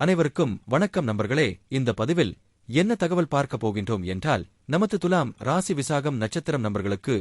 அனைவருக்கும் வணக்கம் நண்பர்களே. இந்த பதிவில் என்ன தகவல் பார்க்க போகின்றோம் என்றால் நமது துலாம் ராசி விசாகம் நட்சத்திரம் நபர்களுக்கு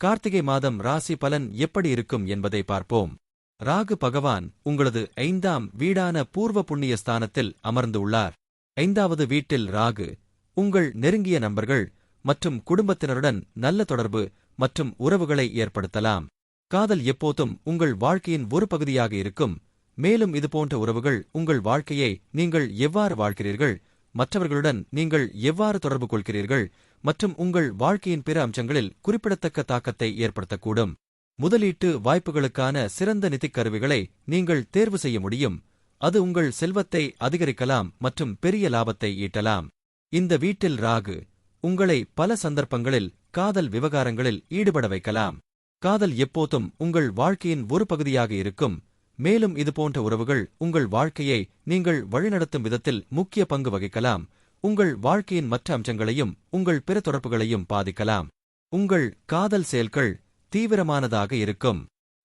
கார்த்திகை மாதம் ராசி பலன் எப்படி இருக்கும் என்பதை பார்ப்போம். ராகு பகவான் உங்களது ஐந்தாம் வீடான பூர்வ புண்ணிய ஸ்தானத்தில் அமர்ந்து உள்ளார். ஐந்தாவது வீட்டில் ராகு உங்கள் நெருங்கிய நண்பர்கள் மற்றும் குடும்பத்தினருடன் நல்ல தொடர்பு மற்றும் உறவுகளை ஏற்படுத்தலாம். காதல் எப்போதும் உங்கள் வாழ்க்கையின் ஒரு பகுதியாக இருக்கும். மேலும் இதுபோன்ற உறவுகள் உங்கள் வாழ்க்கையை நீங்கள் எவ்வாறு வாழ்கிறீர்கள்? மற்றவர்களுடன் நீங்கள் எவ்வாறு தொடர்பு கொள்கிறீர்கள்? மற்றும் உங்கள் வாழ்க்கையின் பிற அம்சங்களில் குறிப்பிடத்தக்க தாக்கத்தை ஏற்படுத்தக்கூடும். முதலீட்டு வாய்ப்புகளுக்கான சிறந்த நிதிக் கருவிகளை நீங்கள் தேர்வு செய்ய முடியும். அது உங்கள் செல்வத்தை அதிகரிக்கலாம் மற்றும் பெரிய லாபத்தை ஈட்டலாம். இந்த வீட்டில் ராகு உங்களை பல சந்தர்ப்பங்களில் காதல் விவகாரங்களில் ஈடுபட வைக்கலாம். காதல் எப்போதும் உங்கள் வாழ்க்கையின் ஒரு பகுதியாக இருக்கும். மேலும் இதுபோன்ற உறவுகள் உங்கள் வாழ்க்கையை நீங்கள் வழிநடத்தும் விதத்தில் முக்கிய பங்கு வகிக்கலாம். உங்கள் வாழ்க்கையின் மற்ற அம்சங்களையும் உங்கள் பிற தொடர்புகளையும் பாதிக்கலாம். உங்கள் காதல் செயல்கள் தீவிரமானதாக இருக்கும்.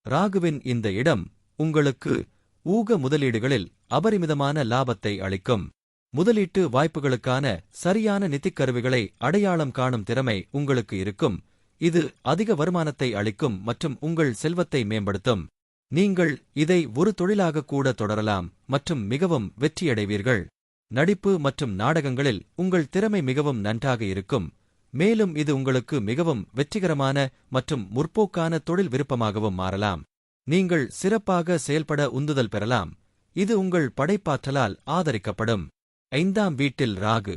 ராகுவின் இந்த இடம் உங்களுக்கு ஊக முதலீடுகளில் அபரிமிதமான லாபத்தை அளிக்கும். முதலீட்டு வாய்ப்புகளுக்கான சரியான நிதிக் கருவிகளை அடையாளம் காணும் திறமை உங்களுக்கு இருக்கும். இது அதிக வருமானத்தை அளிக்கும் மற்றும் உங்கள் செல்வத்தை மேம்படுத்தும். நீங்கள் இதை ஒரு தொழிலாக கூட தொடரலாம் மற்றும் மிகவும் வெற்றியடைவீர்கள். நடிப்பு மற்றும் நாடகங்களில் உங்கள் திறமை மிகவும் நன்றாக இருக்கும். மேலும் இது உங்களுக்கு மிகவும் வெற்றிகரமான மற்றும் முற்போக்கான தொழில் விருப்பமாகவும் மாறலாம். நீங்கள் சிறப்பாக செயல்பட உந்துதல் பெறலாம். இது உங்கள் படைப்பாற்றலால் ஆதரிக்கப்படும். ஐந்தாம் வீட்டில் ராகு.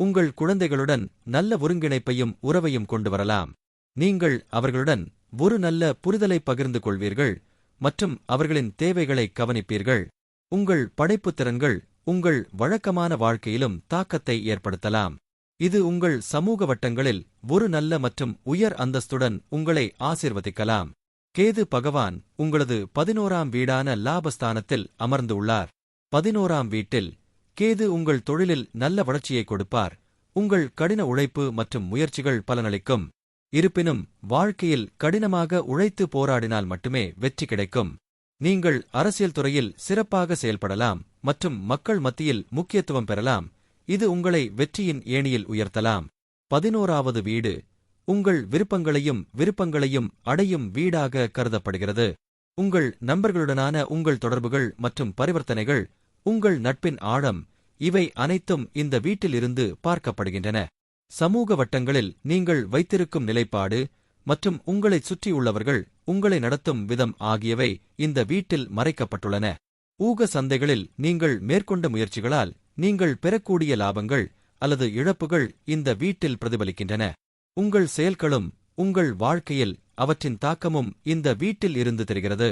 உங்கள் குழந்தைகளுடன் நல்ல ஒருங்கிணைப்பையும் உறவையும் கொண்டு வரலாம். நீங்கள் அவர்களுடன் ஒரு நல்ல புரிதலை பகிர்ந்து கொள்வீர்கள். மற்றும் அவர்களின் தேவைகளை கவனிப்பீர்கள். உங்கள் படைப்புத் திறன்கள் உங்கள் வழக்கமான வாழ்க்கையிலும் தாக்கத்தை ஏற்படுத்தலாம். இது உங்கள் சமூக வட்டங்களில் ஒரு நல்ல மற்றும் உயர் அந்தஸ்துடன் உங்களை ஆசிர்வதிக்கலாம். கேது பகவான் உங்களது பதினோராம் வீடான லாபஸ்தானத்தில் அமர்ந்து உள்ளார். பதினோராம் வீட்டில் கேது உங்கள் தொழிலில் நல்ல வளர்ச்சியை கொடுப்பார். உங்கள் கடின உழைப்பு மற்றும் முயற்சிகள் பலனளிக்கும். இருப்பினும் வாழ்க்கையில் கடினமாக உழைத்து போராடினால் மட்டுமே வெற்றி கிடைக்கும். நீங்கள் அரசியல் துறையில் சிறப்பாக செயல்படலாம் மற்றும் மக்கள் மத்தியில் முக்கியத்துவம் பெறலாம். இது உங்களை வெற்றியின் ஏணியில் உயர்த்தலாம். பதினோராவது வீடு உங்கள் விருப்பங்களையும் விருப்பங்களையும் அடையும் வீடாக கருதப்படுகிறது. உங்கள் நண்பர்களுடனான உங்கள் தொடர்புகள் மற்றும் பரிவர்த்தனைகள் உங்கள் நட்பின் ஆழம் இவை அனைத்தும் இந்த வீட்டிலிருந்து பார்க்கப்படுகின்றன. சமூக வட்டங்களில் நீங்கள் வைத்திருக்கும் நிலைப்பாடு மற்றும் உங்களைச் சுற்றியுள்ளவர்கள் உங்களை நடத்தும் விதம் ஆகியவை இந்த வீட்டில் மறைக்கப்பட்டுள்ளன. ஊக சந்தைகளில் நீங்கள் மேற்கொண்ட முயற்சிகளால் நீங்கள் பெறக்கூடிய லாபங்கள் அல்லது இழப்புகள் இந்த வீட்டில் பிரதிபலிக்கின்றன. உங்கள் செயல்களும் உங்கள் வாழ்க்கையில் அவற்றின் தாக்கமும் இந்த வீட்டில் இருந்து தெரிகிறது.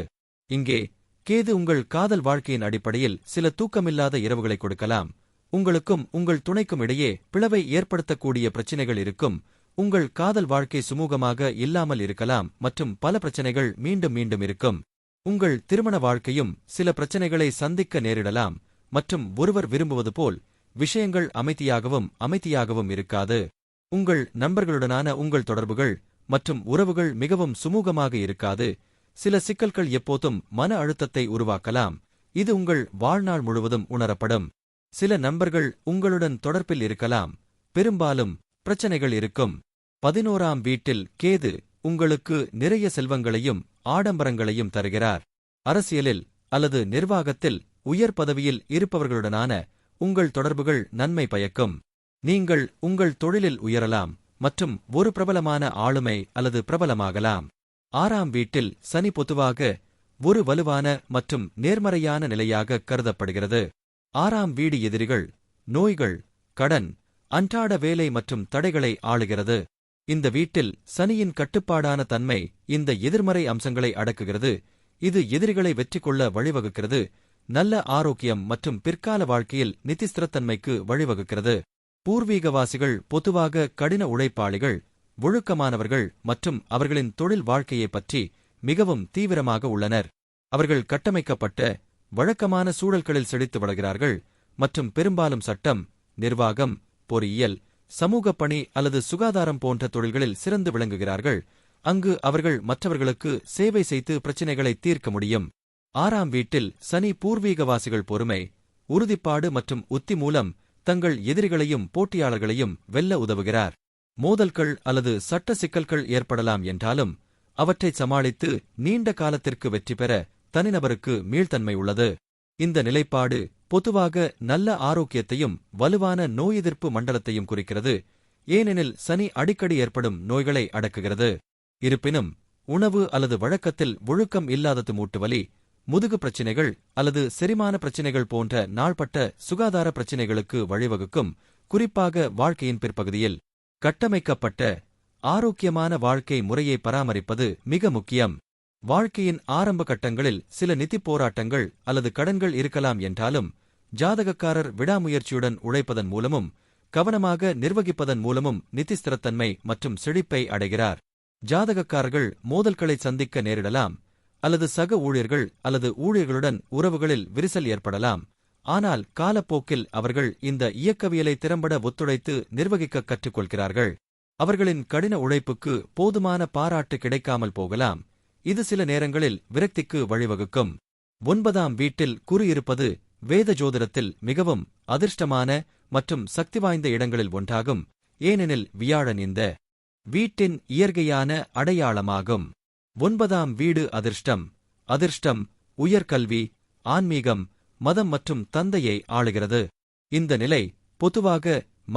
இங்கே கேது உங்கள் காதல் வாழ்க்கையின் அடிப்படையில் சில தூக்கமில்லாத இரவுகளை கொடுக்கலாம். உங்களுக்கும் உங்கள் துணைக்கும் இடையே பிளவை ஏற்படுத்தக்கூடிய பிரச்சினைகள் இருக்கும். உங்கள் காதல் வாழ்க்கை சுமூகமாக இல்லாமல் இருக்கலாம் மற்றும் பல பிரச்சனைகள் மீண்டும் மீண்டும் இருக்கும். உங்கள் திருமண வாழ்க்கையும் சில பிரச்சனைகளை சந்திக்க நேரிடலாம் மற்றும் ஒருவர் விரும்புவது போல் விஷயங்கள் அமைதியாகவும் அமைதியாகவும் இருக்காது. உங்கள் நண்பர்களுடனான உங்கள் தொடர்புகள் மற்றும் உறவுகள் மிகவும் சுமூகமாக இருக்காது. சில சிக்கல்கள் எப்போதும் மன அழுத்தத்தை உருவாக்கலாம். இது உங்கள் வாழ்நாள் முழுவதும் உணரப்படும். சில நண்பர்கள் உங்களுடன் தொடர்பில் இருக்கலாம். பெரும்பாலும் பிரச்சனைகள் இருக்கும். பதினோராம் வீட்டில் கேது உங்களுக்கு நிறைய செல்வங்களையும் ஆடம்பரங்களையும் தருகிறார். அரசியலில் அல்லது நிர்வாகத்தில் உயர் பதவியில் இருப்பவர்களுடனான உங்கள் தொடர்புகள் நன்மை பயக்கும். நீங்கள் உங்கள் தொழிலில் உயரலாம் மற்றும் ஒரு பிரபலமான ஆளுமை அல்லது பிரபலமாகலாம். ஆறாம் வீட்டில் சனி பொதுவாக ஒரு வலுவான மற்றும் நேர்மறையான நிலையாக கருதப்படுகிறது. ஆறாம் வீடு எதிரிகள் நோய்கள் கடன் அன்றாட வேலை மற்றும் தடைகளை ஆளுகிறது. இந்த வீட்டில் சனியின் கட்டுப்பாடான தன்மை இந்த எதிர்மறை அம்சங்களை அடக்குகிறது. இது எதிரிகளை வெற்றி கொள்ள வழிவகுக்கிறது. நல்ல ஆரோக்கியம் மற்றும் பிற்கால வாழ்க்கையில் நிதிஸ்திரத்தன்மைக்கு வழிவகுக்கிறது. பூர்வீகவாசிகள் பொதுவாக கடின உழைப்பாளிகள் ஒழுக்கமானவர்கள் மற்றும் அவர்களின் தொழில் வாழ்க்கையைப் பற்றி மிகவும் தீவிரமாக உள்ளனர். அவர்கள் கட்டமைக்கப்பட்ட வழக்கமான சூழல்களில் செழித்து வளர்கிறார்கள் மற்றும் பெரும்பாலும் சட்டம் நிர்வாகம் பொறியியல் சமூக பணி அல்லது சுகாதாரம் போன்ற தொழில்களில் சிறந்து விளங்குகிறார்கள். அங்கு அவர்கள் மற்றவர்களுக்கு சேவை செய்து பிரச்சினைகளை தீர்க்க முடியும். ஆறாம் வீட்டில் சனி பூர்வீகவாசிகள் பொறுமை உறுதிப்பாடு மற்றும் உத்தி மூலம் தங்கள் எதிரிகளையும் போட்டியாளர்களையும் வெல்ல உதவுகிறார். மோதல்கள் அல்லது சட்ட சிக்கல்கள் ஏற்படலாம் என்றாலும் அவற்றை சமாளித்து நீண்ட காலத்திற்கு வெற்றி பெற தனிநபருக்கு மீள்தன்மை உள்ளது. இந்த நிலைப்பாடு பொதுவாக நல்ல ஆரோக்கியத்தையும் வலுவான நோய் எதிர்ப்பு மண்டலத்தையும் குறிக்கிறது. ஏனெனில் சனி அடிக்கடி ஏற்படும் நோய்களை அடக்குகிறது. இருப்பினும் உணவு அல்லது வழக்கத்தில் ஒழுக்கம் இல்லாதது மூட்டுவலி முதுகு பிரச்சினைகள் அல்லது செரிமான பிரச்சினைகள் போன்ற நாள்பட்ட சுகாதார பிரச்சினைகளுக்கு வழிவகுக்கும் குறிப்பாக வாழ்க்கையின் பிற்பகுதியில். கட்டமைக்கப்பட்ட ஆரோக்கியமான வாழ்க்கை முறையை பராமரிப்பது மிக முக்கியம். வாழ்க்கையின் ஆரம்ப கட்டங்களில் சில நிதிப் போராட்டங்கள் அல்லது கடன்கள் இருக்கலாம் என்றாலும் ஜாதகக்காரர் விடாமுயற்சியுடன் உழைப்பதன் மூலமும் கவனமாக நிர்வகிப்பதன் மூலமும் நிதி ஸ்திரத்தன்மை மற்றும் செழிப்பை அடைகிறார். ஜாதகக்காரர்கள் மோதல்களை சந்திக்க நேரிடலாம் அல்லது சக ஊழியர்கள் அல்லது ஊழியர்களுடன் உறவுகளில் விரிசல் ஏற்படலாம். ஆனால் காலப்போக்கில் அவர்கள் இந்த இயக்கவியலை திறம்பட ஒத்துழைத்து நிர்வகிக்க கற்றுக்கொள்கிறார்கள். அவர்களின் கடின உழைப்புக்கு போதுமான பாராட்டு கிடைக்காமல் போகலாம். இது சில நேரங்களில் விரக்திக்கு வழிவகுக்கும். ஒன்பதாம் வீட்டில் குறு இருப்பது வேத ஜோதிடத்தில் மிகவும் அதிர்ஷ்டமான மற்றும் சக்தி வாய்ந்த இடங்களில் ஒன்றாகும் ஏனெனில் வியாழன் இந்த வீட்டின் இயற்கையான அடையாளமாகும். ஒன்பதாம் வீடு அதிர்ஷ்டம். அதிர்ஷ்டம் உயர்கல்வி ஆன்மீகம் மதம் மற்றும் தந்தையை ஆளுகிறது. இந்த நிலை பொதுவாக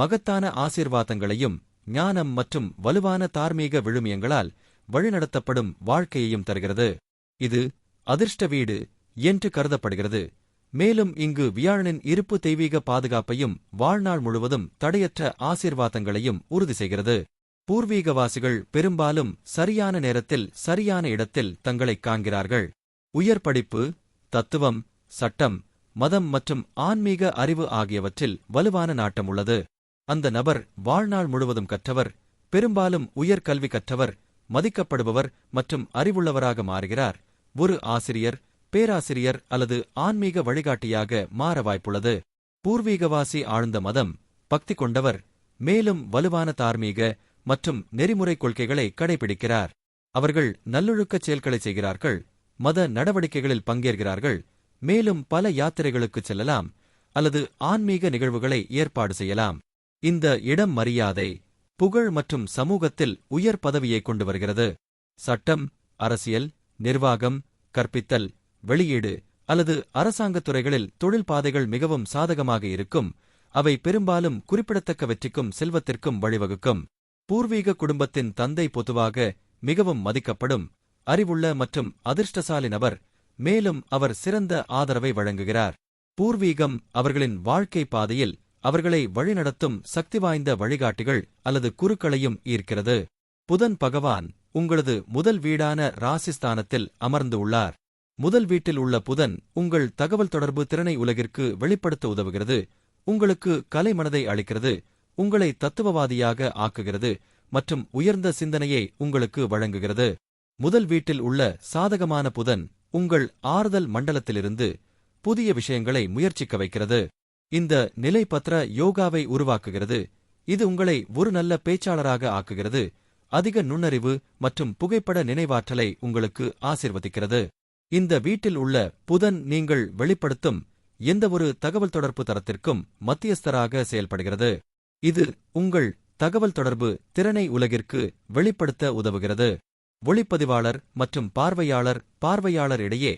மகத்தான ஆசீர்வாதங்களையும் ஞானம் மற்றும் வலுவான தார்மீக விழுமியங்களால் வழிநடத்தப்படும் வாழ்க்கையையும் தருகிறது. இது அதிர்ஷ்ட வீடு என்று கருதப்படுகிறது. மேலும் இங்கு வியாழனின் இருப்பு தெய்வீக பாதுகாப்பையும் வாழ்நாள் முழுவதும் தடையற்ற ஆசீர்வாதங்களையும் உறுதி செய்கிறது. பூர்வீகவாசிகள் பெரும்பாலும் சரியான நேரத்தில் சரியான இடத்தில் தங்களைக் காண்கிறார்கள். உயர் படிப்பு தத்துவம் சட்டம் மதம் மற்றும் ஆன்மீக அறிவு ஆகியவற்றில் வலுவான நாட்டம் உள்ளது. அந்த நபர் வாழ்நாள் முழுவதும் கற்றவர் பெரும்பாலும் உயர்கல்வி கற்றவர் மதிக்கப்படுபவர் மற்றும் அறிவுள்ளவராக மாறுகிறார். ஒரு ஆசிரியர் பேராசிரியர் அல்லது ஆன்மீக வழிகாட்டியாக மாற வாய்ப்புள்ளது. பூர்வீகவாசி ஆழ்ந்த மதம் பக்தி கொண்டவர் மேலும் வலுவான தார்மீக மற்றும் நெறிமுறை கொள்கைகளை கடைபிடிக்கிறார். அவர்கள் நல்லொழுக்கச் செயல்களை செய்கிறார்கள் மத நடவடிக்கைகளில் பங்கேற்கிறார்கள் மேலும் பல யாத்திரைகளுக்குச் செல்லலாம் அல்லது ஆன்மீக நிகழ்வுகளை ஏற்பாடு செய்யலாம். இந்த இடம் மரியாதை புகழ் மற்றும் சமூகத்தில் உயர் பதவியை கொண்டு வருகிறது. சட்டம் அரசியல் நிர்வாகம் கற்பித்தல் வெளியீடு அல்லது அரசாங்கத் துறைகளில் தொழில் பாதைகள் மிகவும் சாதகமாக இருக்கும். அவை பெரும்பாலும் குறிப்பிடத்தக்க வெற்றிக்கும் செல்வத்திற்கும் வழிவகுக்கும். பூர்வீக குடும்பத்தின் தந்தை பொதுவாக மிகவும் மதிக்கப்படும் அறிவுள்ள மற்றும் அதிர்ஷ்டசாலி நபர். மேலும் அவர் சிறந்த ஆதரவை வழங்குகிறார். பூர்வீகம் அவர்களின் வாழ்க்கை பாதையில் அவர்களை வழிநடத்தும் சக்தி வாய்ந்த வழிகாட்டிகள் அல்லது குருக்களையும் ஈர்க்கிறது. புதன் பகவான் உங்களது முதல் வீடான ராசிஸ்தானத்தில் அமர்ந்து உள்ளார். முதல் வீட்டில் உள்ள புதன் உங்கள் தகவல் தொடர்பு திறனை உலகிற்கு வெளிப்படுத்த உதவுகிறது. உங்களுக்கு கலை மனதை அளிக்கிறது. உங்களை தத்துவவாதியாக ஆக்குகிறது மற்றும் உயர்ந்த சிந்தனையை உங்களுக்கு வழங்குகிறது. முதல் வீட்டில் உள்ள சாதகமான புதன் உங்கள் ஆறுதல் மண்டலத்திலிருந்து புதிய விஷயங்களை முயற்சிக்க வைக்கிறது. இந்த நிலைப்பத்திர யோகாவை உருவாக்குகிறது. இது உங்களை ஒரு நல்ல பேச்சாளராக ஆக்குகிறது. அதிக நுண்ணறிவு மற்றும் புகைப்பட நினைவாற்றலை உங்களுக்கு ஆசிர்வதிக்கிறது. இந்த வீட்டில் உள்ள புதன் நீங்கள் வெளிப்படுத்தும் எந்தவொரு தகவல் தொடர்பு தரத்திற்கும் மத்தியஸ்தராக செயல்படுகிறது. இது உங்கள் தகவல் தொடர்பு திறனை உலகிற்கு வெளிப்படுத்த உதவுகிறது. ஒளிப்பதிவாளர் மற்றும் பார்வையாளர் பார்வையாளர் இடையே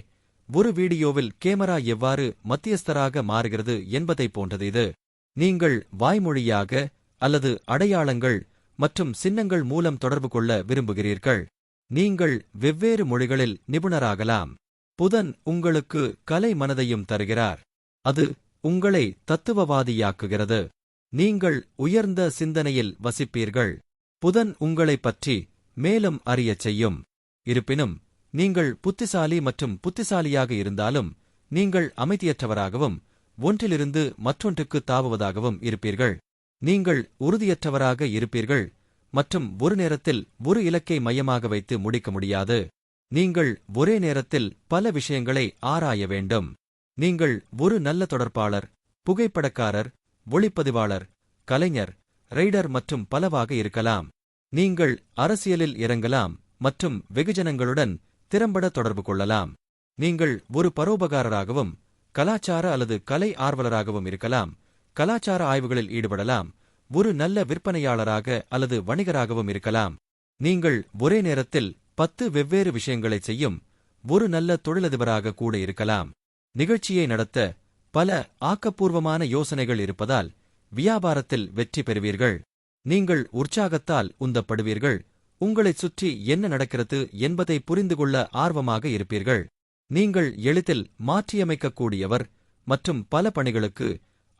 ஒரு வீடியோவில் கேமரா எவ்வாறு மத்தியஸ்தராக மாறுகிறது என்பதைப் போன்றது இது. நீங்கள் வாய்மொழியாக அல்லது அடையாளங்கள் மற்றும் சின்னங்கள் மூலம் தொடர்பு கொள்ள விரும்புகிறீர்கள். நீங்கள் வெவ்வேறு மொழிகளில் நிபுணராகலாம். புதன் உங்களுக்கு கலை மனதையும் தருகிறார். அது உங்களை தத்துவவாதியாக்குகிறது. நீங்கள் உயர்ந்த சிந்தனையில் வசிப்பீர்கள். புதன் உங்களைப் பற்றி மேலும் அறியச் செய்யும். இருப்பினும் நீங்கள் புத்திசாலி மற்றும் புத்திசாலியாக இருந்தாலும் நீங்கள் அமைதியற்றவராகவும் ஒன்றிலிருந்து மற்றொன்றுக்கு தாவுவதாகவும் இருப்பீர்கள். நீங்கள் உறுதியற்றவராக இருப்பீர்கள் மற்றும் ஒரு நேரத்தில் ஒரு இலக்கை மையமாக வைத்து முடிக்க முடியாது. நீங்கள் ஒரே நேரத்தில் பல விஷயங்களை ஆராய வேண்டும். நீங்கள் ஒரு நல்ல தொடர்பாளர் புகைப்படக்காரர் ஒளிப்பதிவாளர் கலைஞர் ரைடர் மற்றும் பலவாக இருக்கலாம். நீங்கள் அரசியலில் இறங்கலாம் மற்றும் வெகுஜனங்களுடன் திறம்பட தொடர்பு கொள்ளலாம். நீங்கள் ஒரு பரோபகாரராகவும் கலாச்சார அல்லது கலை ஆர்வலராகவும் இருக்கலாம். கலாச்சார ஆய்வுகளில் ஈடுபடலாம். ஒரு நல்ல விற்பனையாளராக அல்லது வணிகராகவும் இருக்கலாம். நீங்கள் ஒரே நேரத்தில் பத்து வெவ்வேறு விஷயங்களைச் செய்யும் ஒரு நல்ல தொழிலதிபராக கூட இருக்கலாம். நிகழ்ச்சியை நடத்த பல ஆக்கப்பூர்வமான யோசனைகள் இருப்பதால் வியாபாரத்தில் வெற்றி பெறுவீர்கள். நீங்கள் உற்சாகத்தால் உந்தப்படுவீர்கள். உங்களைச் சுற்றி என்ன நடக்கிறது என்பதை புரிந்து கொள்ள ஆர்வமாக இருப்பீர்கள். நீங்கள் எளிதில் மாற்றியமைக்கக்கூடியவர் மற்றும் பல பணிகளுக்கு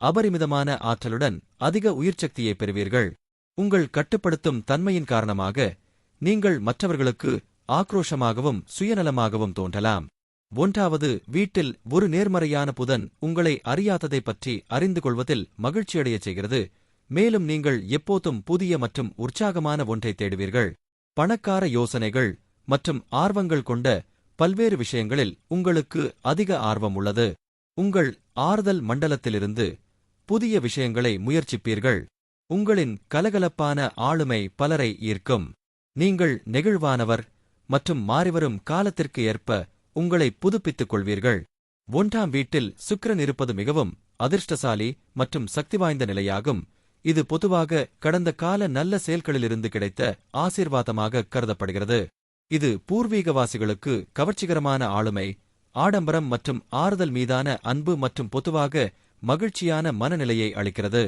அபரிமிதமான ஆற்றலுடன் அதிக உயிர்ச்சக்தியை பெறுவீர்கள். உங்கள் கட்டுப்படுத்தும் தன்மையின் காரணமாக நீங்கள் மற்றவர்களுக்கு ஆக்ரோஷமாகவும் சுயநலமாகவும் தோன்றலாம். ஒன்றாவது வீட்டில் ஒரு நேர்மறையான புதன் உங்களை அறியாததைப் பற்றி அறிந்து கொள்வதில் மகிழ்ச்சியடையச் செய்கிறது. மேலும் நீங்கள் எப்போதும் புதிய மற்றும் உற்சாகமான ஒன்றை தேடுவீர்கள். பணக்கார யோசனைகள் மற்றும் ஆர்வங்கள் கொண்ட பல்வேறு விஷயங்களில் உங்களுக்கு அதிக ஆர்வம் உள்ளது. உங்கள் ஆறுதல் மண்டலத்திலிருந்து புதிய விஷயங்களை முயற்சிப்பீர்கள். உங்களின் கலகலப்பான ஆளுமை பலரை ஈர்க்கும். நீங்கள் நெகிழ்வானவர் மற்றும் மாறிவரும் காலத்திற்கு ஏற்ப உங்களை புதுப்பித்துக் கொள்வீர்கள். ஒன்றாம் வீட்டில் சுக்கிரன் இருப்பது மிகவும் அதிர்ஷ்டசாலி மற்றும் சக்தி வாய்ந்த நிலையாகும். இது பொதுவாக கடந்த கால நல்ல செயல்களிலிருந்து கிடைத்த ஆசீர்வாதமாக கருதப்படுகிறது. இது பூர்வீகவாசிகளுக்கு கவர்ச்சிகரமான ஆளுமை ஆடம்பரம் மற்றும் ஆறுதல் மீதான அன்பு மற்றும் பொதுவாக மகிழ்ச்சியான மனநிலையை அளிக்கிறது.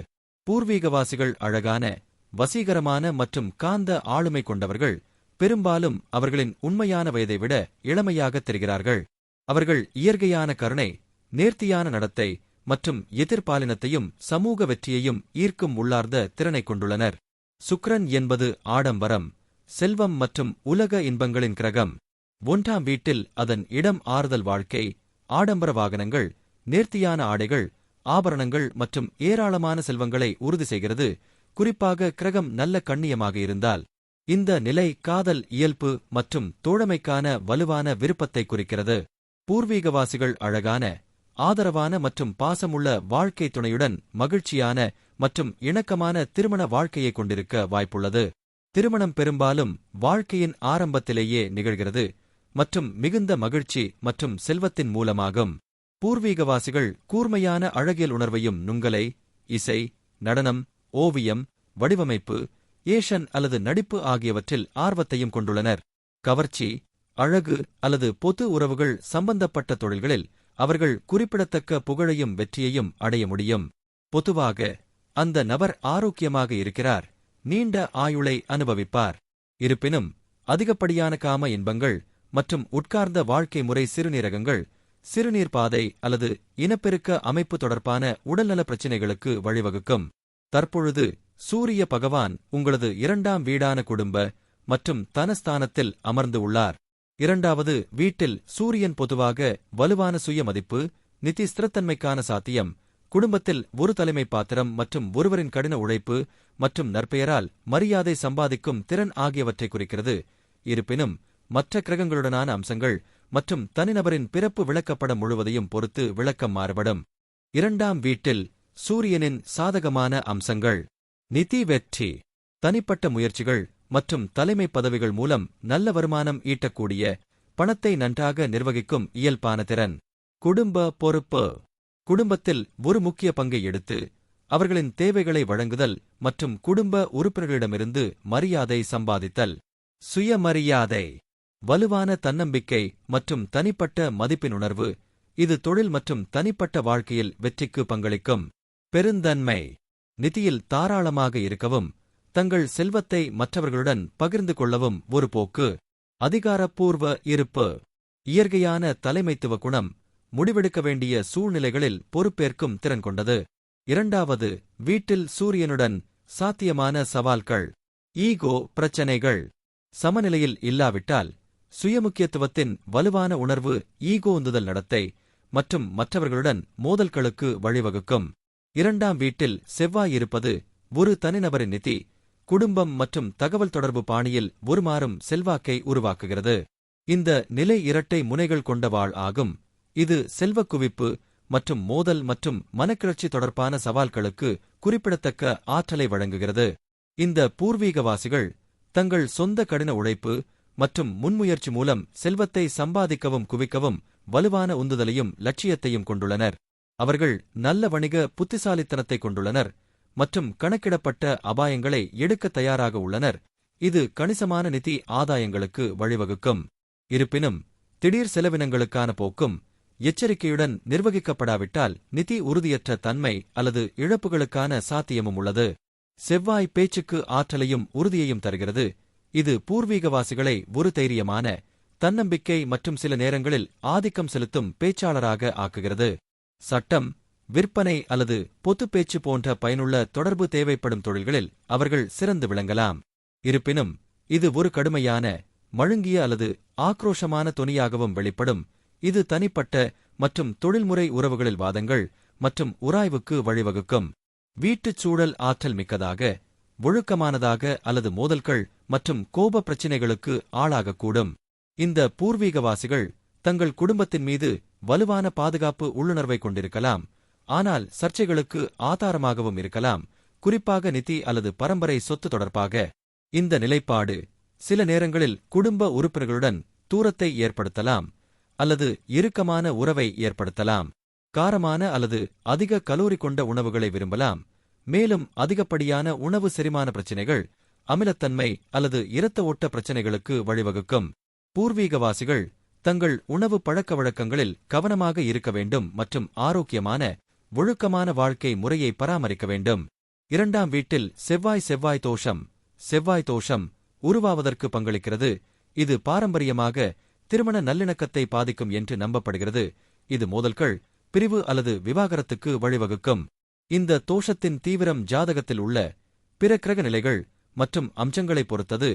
பூர்வீகவாசிகள் அழகான வசீகரமான மற்றும் காந்த ஆளுமை கொண்டவர்கள் பெரும்பாலும் அவர்களின் உண்மையான வயதை விட இளமையாகத் தெரிகிறார்கள். அவர்கள் இயற்கையான கருணை நேர்த்தியான நடத்தை மற்றும் எதிர்பாலினத்தையும் சமூக வெற்றியையும் ஈர்க்கும் உள்ளார்ந்த திறனைக் கொண்டுள்ளனர். சுக்ரன் என்பது ஆடம்பரம் செல்வம் மற்றும் உலக இன்பங்களின் கிரகம். ஒன்றாம் வீட்டில் அதன் இடம் ஆறுதல் வாழ்க்கை ஆடம்பர வாகனங்கள் நேர்த்தியான ஆடைகள் ஆபரணங்கள் மற்றும் ஏராளமான செல்வங்களை உறுதி செய்கிறது. குறிப்பாக கிரகம் நல்ல கண்ணியமாக இருந்தால் இந்த நிலை காதல் இயல்பு மற்றும் தோழமைக்கான வலுவான விருப்பத்தை குறிக்கிறது. பூர்வீகவாசிகள் அழகான ஆதரவான மற்றும் பாசமுள்ள வாழ்க்கை துணையுடன் மகிழ்ச்சியான மற்றும் இணக்கமான திருமண வாழ்க்கையை கொண்டிருக்க வாய்ப்புள்ளது. திருமணம் பெரும்பாலும் வாழ்க்கையின் ஆரம்பத்திலேயே நிகழ்கிறது மற்றும் மிகுந்த மகிழ்ச்சி மற்றும் செல்வத்தின் மூலமாகும். பூர்வீகவாசிகள் கூர்மையான அழகியல் உணர்வையும் நுங்கலை இசை நடனம் ஓவியம் வடிவமைப்பு ஏஷன் அல்லது நடிப்பு ஆகியவற்றில் ஆர்வத்தையும் கொண்டுள்ளனர். கவர்ச்சி அழகு அல்லது பொது உறவுகள் சம்பந்தப்பட்ட தொழில்களில் அவர்கள் குறிப்பிடத்தக்க புகழையும் வெற்றியையும் அடைய முடியும். பொதுவாக அந்த நபர் ஆரோக்கியமாக இருக்கிறார் நீண்ட ஆயுளை அனுபவிப்பார். இருப்பினும் அதிகப்படியான காம இன்பங்கள் மற்றும் உட்கார்ந்த வாழ்க்கை முறை சிறுநீரகங்கள் சிறுநீர் பாதை அல்லது இனப்பெருக்க அமைப்பு தொடர்பான உடல்நல பிரச்சினைகளுக்கு வழிவகுக்கும். தற்பொழுது சூரிய பகவான் உங்களது இரண்டாம் வீடான குடும்ப மற்றும் தனஸ்தானத்தில் அமர்ந்து உள்ளார். இரண்டாவது வீட்டில் சூரியன் பொதுவாக வலுவான சுய மதிப்பு நிதி ஸ்திரத்தன்மைக்கான சாத்தியம் குடும்பத்தில் ஒரு தலைமை பாத்திரம் மற்றும் ஒருவரின் கடின உழைப்பு மற்றும் நற்பெயரால் மரியாதை சம்பாதிக்கும் திறன் ஆகியவற்றை குறிக்கிறது. இருப்பினும் மற்ற கிரகங்களுடனான அம்சங்கள் மற்றும் தனிநபரின் பிறப்பு விளக்கப்படம் முழுவதையும் பொறுத்து விளக்கம் மாறுபடும். இரண்டாம் வீட்டில் சூரியனின் சாதகமான அம்சங்கள் நிதி வெற்றி தனிப்பட்ட முயற்சிகள் மற்றும் தலைமை பதவிகள் மூலம் நல்ல வருமானம் ஈட்டக்கூடிய பணத்தை நன்றாக நிர்வகிக்கும் இயல்பான திறன். குடும்ப பொறுப்பு. குடும்பத்தில் ஒரு முக்கிய பங்கை எடுத்து அவர்களின் தேவைகளை வழங்குதல் மற்றும் குடும்ப உறுப்பினர்களிடமிருந்து மரியாதை சம்பாதித்தல். சுயமரியாதை. வலுவான தன்னம்பிக்கை மற்றும் தனிப்பட்ட மதிப்பின் உணர்வு இது தொழில் மற்றும் தனிப்பட்ட வாழ்க்கையில் வெற்றிக்கு பங்களிக்கும். பெருந்தன்மை. நிதியில் தாராளமாக இருக்கவும் தங்கள் செல்வத்தை மற்றவர்களுடன் பகிர்ந்து கொள்ளவும் ஒரு போக்கு. அதிகாரப்பூர்வ இருப்பு. இயற்கையான தலைமைத்துவ குணம். முடிவெடுக்க வேண்டிய சூழ்நிலைகளில் பொறுப்பேற்கும் திறன் கொண்டது. இரண்டாவது வீட்டில் சூரியனுடன் சாத்தியமான சவால்கள். ஈகோ பிரச்சனைகள். சமநிலையில் இல்லாவிட்டால் சுயமுக்கியத்துவத்தின் வலுவான உணர்வு ஈகோ உந்துதல் நடத்தை மற்றும் மற்றவர்களுடன் மோதல்களுக்கு வழிவகுக்கும். இரண்டாம் வீட்டில் செவ்வாய் இருப்பது ஒரு தனிநபரின் நிதி. குடும்பம் மற்றும் தகவல் தொடர்பு பாணியில் உருமாறும் செல்வாக்கை உருவாக்குகிறது. இந்த நிலை இரட்டை முனைகள் கொண்ட வாழ் ஆகும். இது செல்வக் குவிப்பு மற்றும் மோதல் மற்றும் மனக்கிளர்ச்சி தொடர்பான சவால்களுக்கு குறிப்பிடத்தக்க ஆற்றலை வழங்குகிறது. இந்த பூர்வீகவாசிகள் தங்கள் சொந்த கடின உழைப்பு மற்றும் முன்முயற்சி மூலம் செல்வத்தை சம்பாதிக்கவும் குவிக்கவும் வலுவான உந்துதலையும் லட்சியத்தையும் கொண்டுள்ளனர். அவர்கள் நல்ல வணிக புத்திசாலித்தனத்தை கொண்டுள்ளனர். மற்றும் கணக்கிடப்பட்ட அபாயங்களை எடுக்க தயாராக உள்ளனர். இது கணிசமான நிதி ஆதாயங்களுக்கு வழிவகுக்கும். இருப்பினும் திடீர் செலவினங்களுக்கான போக்கும் எச்சரிக்கையுடன் நிர்வகிக்கப்படாவிட்டால் நிதி உறுதியற்ற தன்மை அல்லது இழப்புகளுக்கான சாத்தியமும் உள்ளது. செவ்வாய் பேச்சுக்கு ஆற்றலையும் உறுதியையும் தருகிறது. இது பூர்வீகவாசிகளை ஒரு தைரியமான தன்னம்பிக்கை மற்றும் சில நேரங்களில் ஆதிக்கம் செலுத்தும் பேச்சாளராக ஆக்குகிறது. சட்டம் விற்பனை அல்லது பொதுப்பேச்சு போன்ற பயனுள்ள தொடர்பு தேவைப்படும் தொழில்களில் அவர்கள் சிறந்து விளங்கலாம். இருப்பினும் இது ஒரு கடுமையான மழுங்கிய அல்லது ஆக்ரோஷமான துணியாகவும் வெளிப்படும் இது தனிப்பட்ட மற்றும் தொழில்முறை உறவுகளில் வாதங்கள் மற்றும் உராய்வுக்கு வழிவகுக்கும். வீட்டுச் சூழல் ஆற்றல் மிக்கதாக ஒழுக்கமானதாக அல்லது மோதல்கள் மற்றும் கோப பிரச்சினைகளுக்கு ஆளாகக்கூடும். இந்த பூர்வீகவாசிகள் தங்கள் குடும்பத்தின் மீது வலுவான பாதுகாப்பு உள்ளுணர்வை கொண்டிருக்கலாம் ஆனால் சர்ச்சைகளுக்கு ஆதாரமாகவும் இருக்கலாம். குறிப்பாக நிதி அல்லது பரம்பரை சொத்து தொடர்பாக. இந்த நிலைப்பாடு சில நேரங்களில் குடும்ப உறுப்பினர்களுடன் தூரத்தை ஏற்படுத்தலாம் அல்லது இறுக்கமான உறவை ஏற்படுத்தலாம். காரமான அல்லது அதிக கலோரி கொண்ட உணவுகளை விரும்பலாம். மேலும் அதிகப்படியான உணவு செரிமான பிரச்சினைகள் அமிலத்தன்மை அல்லது இரத்த ஓட்ட பிரச்சினைகளுக்கு வழிவகுக்கும். பூர்வீகவாசிகள் தங்கள் உணவு பழக்க வழக்கங்களில் கவனமாக இருக்க வேண்டும் மற்றும் ஆரோக்கியமான ஒழுக்கமான வாழ்க்கை முறையை பராமரிக்க வேண்டும். இரண்டாம் வீட்டில் செவ்வாய் செவ்வாய் தோஷம் செவ்வாய் தோஷம் உருவாவதற்கு பங்களிக்கிறது. இது பாரம்பரியமாக திருமண நல்லிணக்கத்தை பாதிக்கும் என்று நம்பப்படுகிறது. இது மோதல்கள் பிரிவு அல்லது விவாகரத்துக்கு வழிவகுக்கும். இந்த தோஷத்தின் தீவிரம் ஜாதகத்தில் உள்ள பிற கிரக நிலைகள் மற்றும் அம்சங்களைப் பொறுத்தது.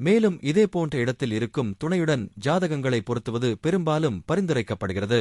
மேலும் இதே போன்ற இடத்தில் இருக்கும் துணையுடன் ஜாதகங்களை பொருத்துவது பெரும்பாலும் பரிந்துரைக்கப்படுகிறது.